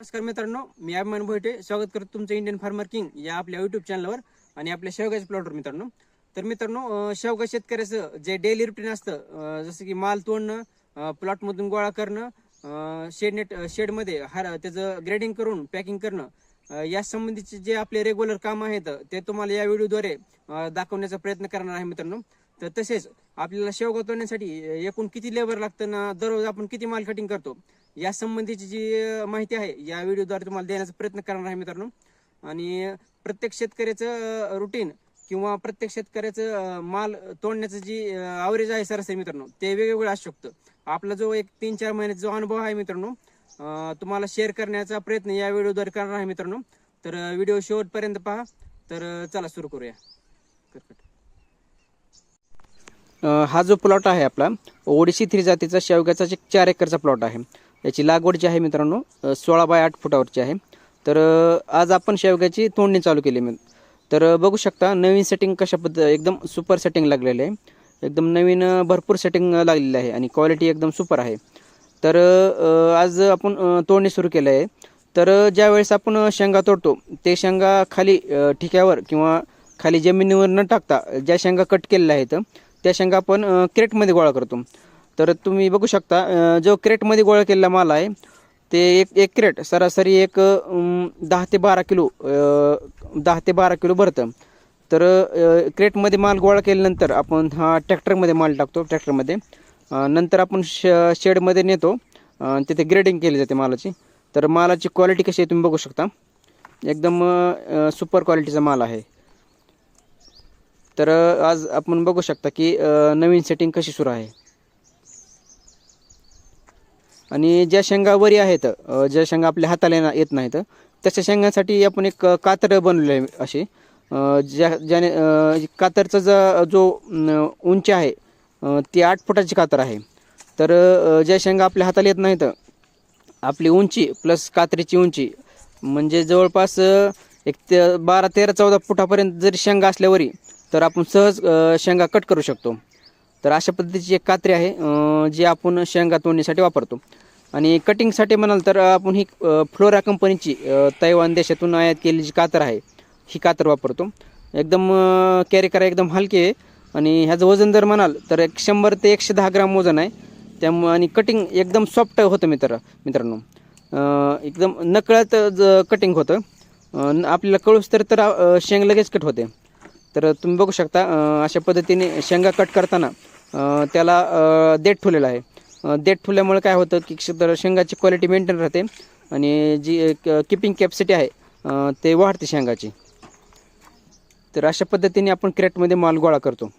नमस्कार मित्रांनो मी अभिमान भोयटे स्वागत करतो तुमचं इंडियन फार्मर किंग या आपल्या युट्यूब चॅनलवर आणि आपल्या शेवगाच्या प्लॉटवर मित्रांनो. तर मित्रांनो शेवगा शेतकऱ्याचं जे डेली रुटीन असतं जसं की माल तोडणं प्लॉटमधून गोळा करणं शेड नेट शेडमध्ये हार त्याचं ग्रेडिंग करून पॅकिंग करणं या संबंधीचे जे आपले रेग्युलर काम आहेत ते तुम्हाला या व्हिडिओद्वारे दाखवण्याचा प्रयत्न करणार आहे मित्रांनो. तर तसेच आपल्याला शेवगा तोडण्यासाठी एकूण किती लेबर लागतं ना दररोज आपण किती माल कटिंग करतो? या संबंधीची जी माहिती आहे या व्हिडिओद्वारे तुम्हाला देण्याचा प्रयत्न करणार आहे मित्रांनो. आणि प्रत्येक शेतकऱ्याचं रुटीन किंवा प्रत्येक शेतकऱ्याचं माल तोडण्याचं जी आवरेज आहे सरासरी मित्रांनो ते वेगवेगळं असू शकतं. आपला जो एक तीन चार महिन्याचा जो अनुभव आहे मित्रांनो तुम्हाला शेअर करण्याचा प्रयत्न या व्हिडिओद्वारे करणार आहे मित्रांनो. तर व्हिडिओ शेवटपर्यंत पहा. तर चला सुरू करूया. हा जो प्लॉट आहे आपला ओडिसी थ्री जातीचा शेवग्याचा एक चार एकरचा प्लॉट आहे याची लागवड जी आहे मित्रांनो. सोळा बाय आठ फुटावरची आहे. तर आज आपण शेवग्याची तोडणी चालू केली मी. तर बघू शकता नवीन सेटिंग कशा पद्ध एकदम सुपर सेटिंग लागलेलं आहे. एकदम नवीन भरपूर सेटिंग लागलेलं आहे आणि क्वालिटी एकदम सुपर आहे. तर आज आपण तोडणी सुरू केलं आहे. तर ज्यावेळेस आपण शेंगा तोडतो ते शेंगा खाली ठिक्यावर किंवा खाली जमिनीवर न टाकता ज्या शेंगा कट केलेल्या आहेत त्या शेंगा आपण क्रेटमध्ये गोळा करतो. तर तुम्ही बघू शकता जो क्रेटमध्ये गोळा केलेला माल आहे ते एक एक क्रेट सरासरी एक दहा ते बारा किलो दहा ते बारा किलो भरतं. तर क्रेटमध्ये माल गोळा केल्यानंतर आपण हा ट्रॅक्टरमध्ये माल टाकतो ट्रॅक्टरमध्ये. नंतर आपण श शेडमध्ये नेतो तिथे ग्रेडिंग केली जाते मालाची. तर मालाची क्वालिटी कशी आहे तुम्ही बघू शकता. एकदम सुपर क्वालिटीचा माल आहे. तर आज आपण बघू शकता की नवीन सेटिंग कशी सुरू आहे. आणि ज्या शेंगा वरी आहेत ज्या शेंगा आपल्या हाताला येत नाहीत तशा शेंगांसाठी आपण एक कातर बनवलं आहे अशी ज्या ज्याने कातरचा जो जो उंची आहे ती आठ फुटाची कातर आहे. तर ज्या शेंगा आपल्या हाताला येत नाहीत आपली उंची प्लस कात्रीची उंची म्हणजे जवळपास एक ते बारा तेरा चौदा फुटापर्यंत जरी शेंगा असल्यावरी तर आपण सहज शेंगा कट करू शकतो. तर अशा पद्धतीची एक कात्री आहे जी आपण शेंगा तोडणीसाठी वापरतो. आणि कटिंगसाठी म्हणाल तर आपण ही फ्लोरा कंपनीची तैवान देशातून आयात केलेली जी कातर आहे ही कातर वापरतो. एकदम कॅरी करा एकदम हलकी आहे. आणि ह्याचं वजन जर म्हणाल तर एक शंभर ते एकशे दहा ग्राम वजन आहे. त्यामुळे आणि कटिंग एकदम सॉफ्ट होतं मित्र मित्रांनो. एकदम नकळत ज कटिंग होतं. आपल्याला कळूस तर तर शेंग लगेच कट होते. तर तुम्ही बघू शकता अशा पद्धतीने शेंगा कट करताना त्याला देठ ठुलेला आहे. देठ ठुल्यामुळे काय होतं की तर शेंगाची क्वालिटी मेंटेन राहते आणि जी किपिंग कॅपॅसिटी आहे ते वाढते शेंगाची. तर अशा पद्धतीने आपण क्रेटमध्ये माल गोळा करतो.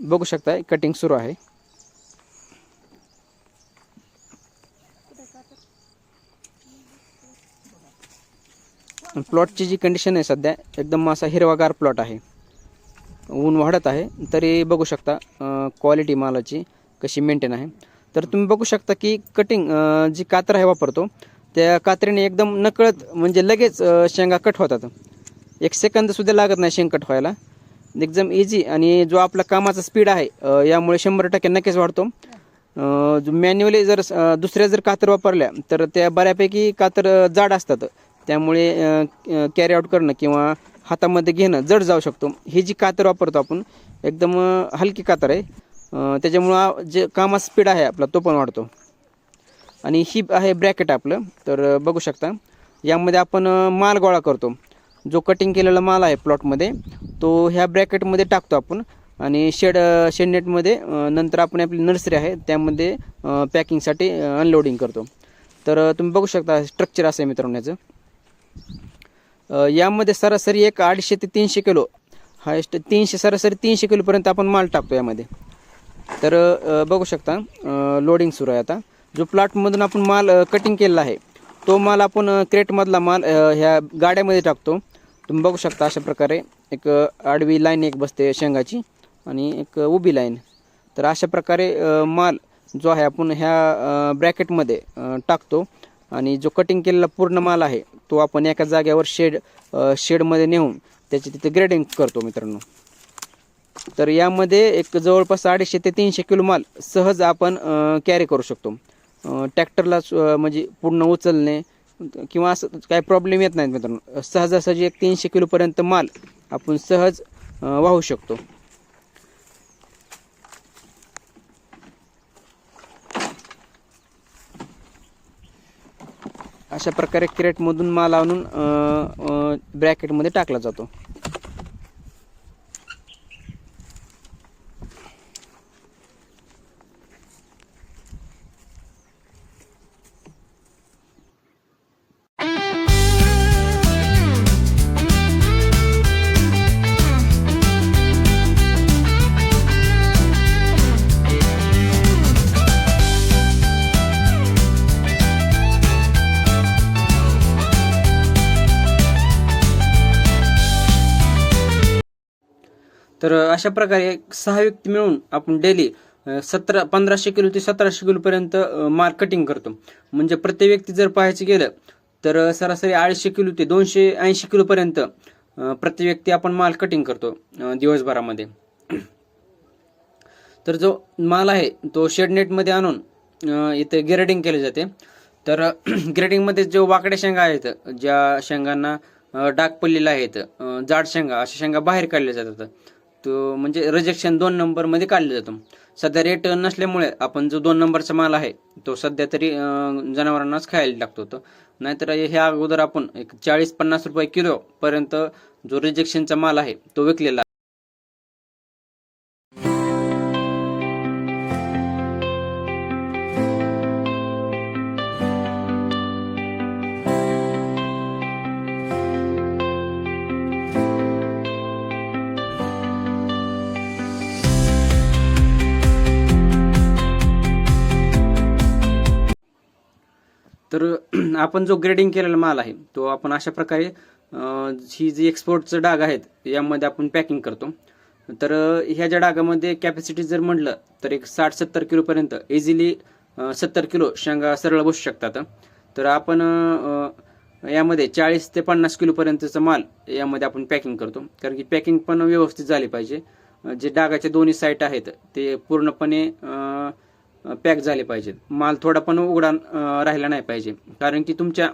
बघू शकता कटिंग सुरू आहे. प्लॉटची जी कंडिशन आहे सध्या एकदम असा हिरवागार प्लॉट आहे. ऊन वाढत आहे. तरी बघू शकता क्वालिटी मालाची कशी मेंटेन आहे. तर तुम्ही बघू शकता की कटिंग जी कात्र आहे वापरतो त्या कात्रीने एकदम नकळत म्हणजे लगेच शेंगा कट होतात. एक सेकंदसुद्धा लागत नाही शेंग कट व्हायला. एकदम इझी आणि जो आपला कामाचा स्पीड आहे यामुळे शंभर टक्के नक्कीच वाढतो. जो मॅन्युअली जर दुसऱ्या जर कातर वापरल्या तर त्या बऱ्यापैकी कातर जाड असतात. त्यामुळे कॅरी आउट करणं किंवा हातामध्ये घेणं जड जाऊ शकतो. ही जी कातर वापरतो आपण एकदम हलकी कातर आहे. त्याच्यामुळं जे कामा स्पीड आहे आपला तो पण वाढतो. आणि ही आहे ब्रॅकेट आपलं तर बघू शकता. यामध्ये आपण माल गोळा करतो. जो कटिंग केलेला माल आहे प्लॉटमध्ये तो ह्या ब्रॅकेटमध्ये टाकतो आपण. आणि शेड शेडनेटमध्ये नंतर आपण आपली नर्सरी आहे त्यामध्ये पॅकिंगसाठी अनलोडिंग करतो. तर तुम्ही बघू शकता स्ट्रक्चर असं आहे मित्रांनो याचं. यामध्ये सरासरी एक अडीचशे ते तीनशे किलो. हायस्ट तीनशे सरासरी तीनशे किलोपर्यंत आपण माल टाकतो यामध्ये. तर बघू शकता लोडिंग सुरू आहे आता. जो प्लॉटमधून आपण माल कटिंग केलेला आहे तो माल आपण क्रेटमधला माल ह्या गाड्यामध्ये टाकतो. तुम्ही बघू शकता अशा प्रकारे एक आडवी लाईन एक बसते शेंगाची आणि एक उभी लाईन तर अशा प्रकारे माल जो आहे आपण ह्या ब्रॅकेटमध्ये टाकतो आणि जो कटिंग केलेला पूर्ण माल आहे तो आपण एका जाग्यावर शेड शेडमध्ये नेऊन त्याची तिथे ग्रेडिंग करतो मित्रांनो. तर यामध्ये एक जवळपास अडीचशे ते तीनशे किलो माल सहज आपण कॅरी करू शकतो. ट्रॅक्टरला म्हणजे पूर्ण उचलणे किंवा असं काही प्रॉब्लेम येत नाहीत मित्रांनो. सहजासहजी एक तीनशे किलोपर्यंत माल आपण सहज वाहू शकतो. अशा प्रकारे क्रेटमधून माल आणून ब्रॅकेटमध्ये टाकला जातो. तर अशा प्रकारे एक सहा व्यक्ती मिळून आपण डेली सतरा पंधराशे किलो ते सतराशे किलोपर्यंत मार्केटिंग माल कटिंग करतो. म्हणजे प्रत्येक व्यक्ती जर पाहायचं गेलं तर सरासरी अडीचशे किलो ते दोनशे ऐंशी किलोपर्यंत प्रत्येक प्रति व्यक्ती आपण माल कटिंग करतो दिवसभरामध्ये. तर जो माल आहे तो शेडनेटमध्ये आणून इथे ग्रेडिंग केले जाते. तर ग्रेडिंगमध्ये जो वाकड्या शेंगा आहेत ज्या शेंगांना डाग पडलेले आहेत जाड शेंगा अशा शेंगा बाहेर काढल्या जातात. तो म्हणजे रिजेक्शन दोन नंबरमध्ये काढलं जातं. सध्या रेट नसल्यामुळे आपण जो दोन नंबरचा माल आहे तो सध्या तरी जनावरांनाच खायला लागतो तर नाहीतर ह्या अगोदर आपण एक चाळीस पन्नास रुपये किलो पर्यंत जो रिजेक्शनचा माल आहे तो विकलेला तर आपण जो ग्रेडिंग केलेला माल आहे तो आपण अशा प्रकारे ही जी एक्सपोर्टचं डाग आहेत यामध्ये आपण पॅकिंग करतो. तर ह्या ज्या डागामध्ये कॅपॅसिटी जर म्हटलं तर एक साठ सत्तर किलोपर्यंत इझिली सत्तर किलो शेंगा सरळ बसू शकतात. तर आपण यामध्ये चाळीस ते पन्नास किलोपर्यंतचा माल यामध्ये आपण पॅकिंग करतो. कारण की पॅकिंग पण व्यवस्थित झाली पाहिजे. जे डागाचे दोन्ही साईट आहेत ते पूर्णपणे पॅक झाले पाहिजेत. माल थोडा पण उघडा राहिला नाही पाहिजे. कारण की तुमच्या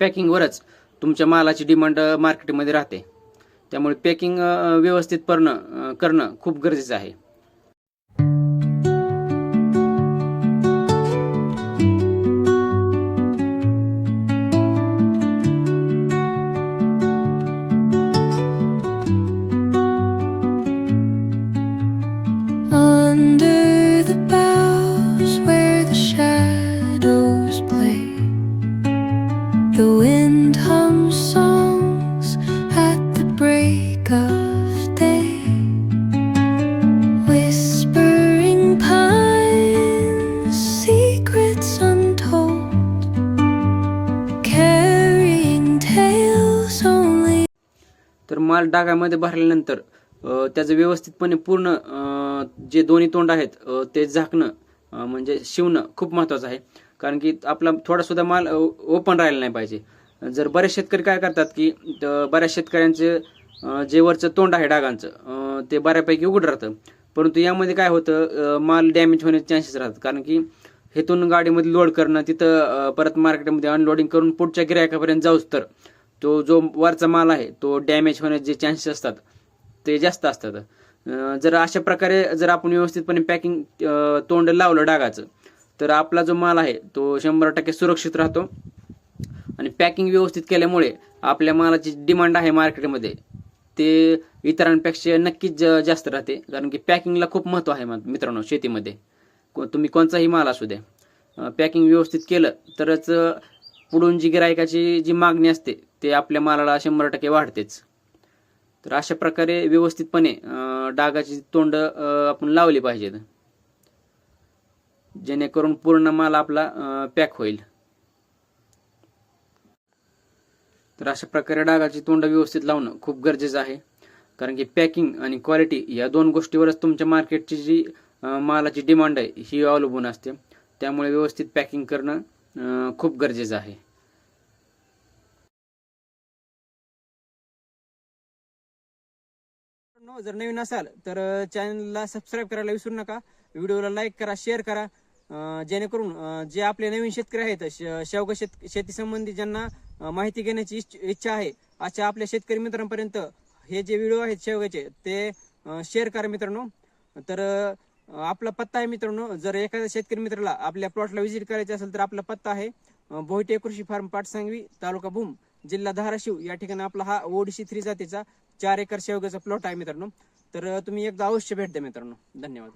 पॅकिंगवरच तुमच्या मालाची डिमांड मार्केटमध्ये राहते. त्यामुळे पॅकिंग व्यवस्थित करणं करणं खूप गरजेचं आहे. माल डागामध्ये भरल्यानंतर त्याचं व्यवस्थितपणे पूर्ण जे दोन्ही तोंड आहेत ते झाकणं म्हणजे शिवणं खूप महत्त्वाचं आहे. कारण की आपला थोडासुद्धा माल ओपन राहिला नाही पाहिजे. जर बरेच शेतकरी काय करतात की बऱ्याच शेतकऱ्यांचे जे वरचं तोंड आहे डागांचं ते बऱ्यापैकी उघड राहतं. परंतु यामध्ये काय होतं माल डॅमेज होण्याचे चान्सेस राहतात. कारण की हेतून गाडीमध्ये लोड करणं तिथं परत मार्केटमध्ये अनलोडिंग करून पुढच्या गिरायकापर्यंत जाऊच तर तो जो वरचा माल आहे तो डॅमेज होण्याचे चान्सेस असतात ते जास्त असतात. जर अशा प्रकारे जर आपण व्यवस्थितपणे पॅकिंग तोंड लावलं डागाचं तर आपला जो माल आहे तो शंभर टक्के सुरक्षित राहतो. आणि पॅकिंग व्यवस्थित केल्यामुळे आपल्या मालाची डिमांड आहे मार्केटमध्ये ते इतरांपेक्षा नक्कीच जास्त राहते. कारण की पॅकिंगला खूप महत्त्व आहे मा- मित्रांनो शेतीमध्ये. तुम्ही कोणताही माल असू द्या. पॅकिंग व्यवस्थित केलं तरच पुढून जी गिरायकाची जी मागणी असते ते आपल्या मालाला शंभर टक्के वाढतेच. तर अशा प्रकारे व्यवस्थितपणे डागाची तोंड आपण लावली पाहिजेत. जेणेकरून पूर्ण माल आपला पॅक होईल. तर अशा प्रकारे डागाची तोंड व्यवस्थित लावणं खूप गरजेचं आहे. कारण की पॅकिंग आणि क्वालिटी या दोन गोष्टीवरच तुमच्या मार्केटची जी मालाची डिमांड आहे ही अवलंबून असते. त्यामुळे व्यवस्थित पॅकिंग करणं खूप गरजेचं आहे. मित्रांनो, जर नवीन असाल तर चॅनलला सबस्क्राईब करायला विसरू नका. व्हिडिओला लाईक करा शेअर करा. जेणेकरून जे आपले नवीन शेतकरी आहेत श- शेवगा शेत शेतीसंबंधी ज्यांना माहिती घेण्याची इच्छ- इच्छा आहे अशा आपल्या शेतकरी मित्रांपर्यंत हे जे व्हिडिओ आहेत शेवगाचे ते शेअर करा मित्रांनो. तर आपला पत्ता आहे मित्रांनो जर एखाद्या शेतकरी मित्राला आपल्या प्लॉटला व्हिजिट करायचे असेल तर आपला पत्ता आहे बोहिटे भोईटे कृषी फार्म पाटसांगवी तालुका भूम जिल्हा धाराशिव. या ठिकाणी आपला हा ओडिशी थ्री जातीचा चार एकर शेवग्याचा प्लॉट आहे मित्रांनो. तर तुम्ही एकदा अवश्य भेट द्या मित्रांनो. धन्यवाद.